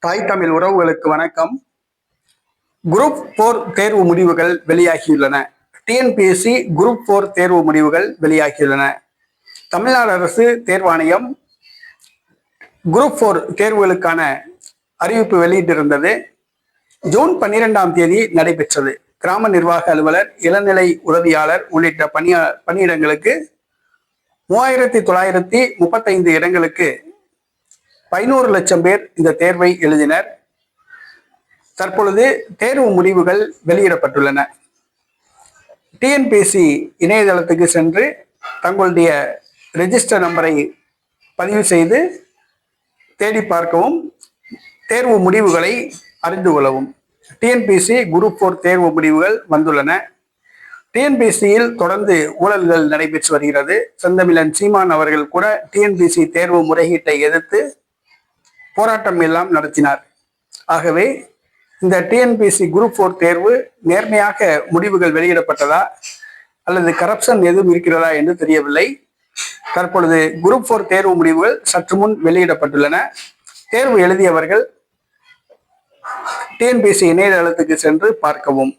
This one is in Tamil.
தாய் தமிழ் உறவுகளுக்கு வணக்கம். குரூப் போர் தேர்வு முடிவுகள் வெளியாகியுள்ளன. டிஎன்பிஎஸ்சி குரூப் போர் தேர்வு முடிவுகள் வெளியாகியுள்ளன. தமிழ்நாடு அரசு தேர்வாணையம் குரூப் போர் தேர்வுகளுக்கான அறிவிப்பு வெளியிட்டிருந்தது. ஜூன் பன்னிரெண்டாம் தேதி நடைபெற்றது. கிராம நிர்வாக அலுவலர் இளநிலை உதவியாளர் உள்ளிட்ட பணியா பணியிடங்களுக்கு மூவாயிரத்தி தொள்ளாயிரத்தி முப்பத்தைந்து இடங்களுக்கு பதினோரு லட்சம் பேர் இந்த தேர்வை எழுதினர். தற்பொழுது தேர்வு முடிவுகள் வெளியிடப்பட்டுள்ளன. டிஎன்பிசி இணையதளத்துக்கு சென்று தங்களுடைய ரெஜிஸ்டர் நம்பரை பதிவு செய்து தேடி பார்க்கவும் தேர்வு முடிவுகளை அறிந்து கொள்ளவும். டிஎன்பிசி குரூப் ஃபோர் தேர்வு முடிவுகள் வந்துள்ளன. டிஎன்பிசியில் தொடர்ந்து ஊழல்கள் நடைபெற்று வருகிறது. செந்தமிழன் சீமான் அவர்கள் கூட டிஎன்பிசி தேர்வு முறையீட்டை எதிர்த்து போராட்டம் எல்லாம் நடத்தினார். ஆகவே இந்த டிஎன்பிஎஸ்சி குரூப் ஃபோர் தேர்வு நேர்மையாக முடிவுகள் வெளியிடப்பட்டதா அல்லது கரப்ஷன் எதுவும் இருக்கிறதா என்று தெரியவில்லை. தற்பொழுது குரூப் ஃபோர் தேர்வு முடிவுகள் சற்று முன் வெளியிடப்பட்டுள்ளன. தேர்வு எழுதியவர்கள் டிஎன்பிஎஸ்சி இணையதளத்துக்கு சென்று பார்க்கவும்.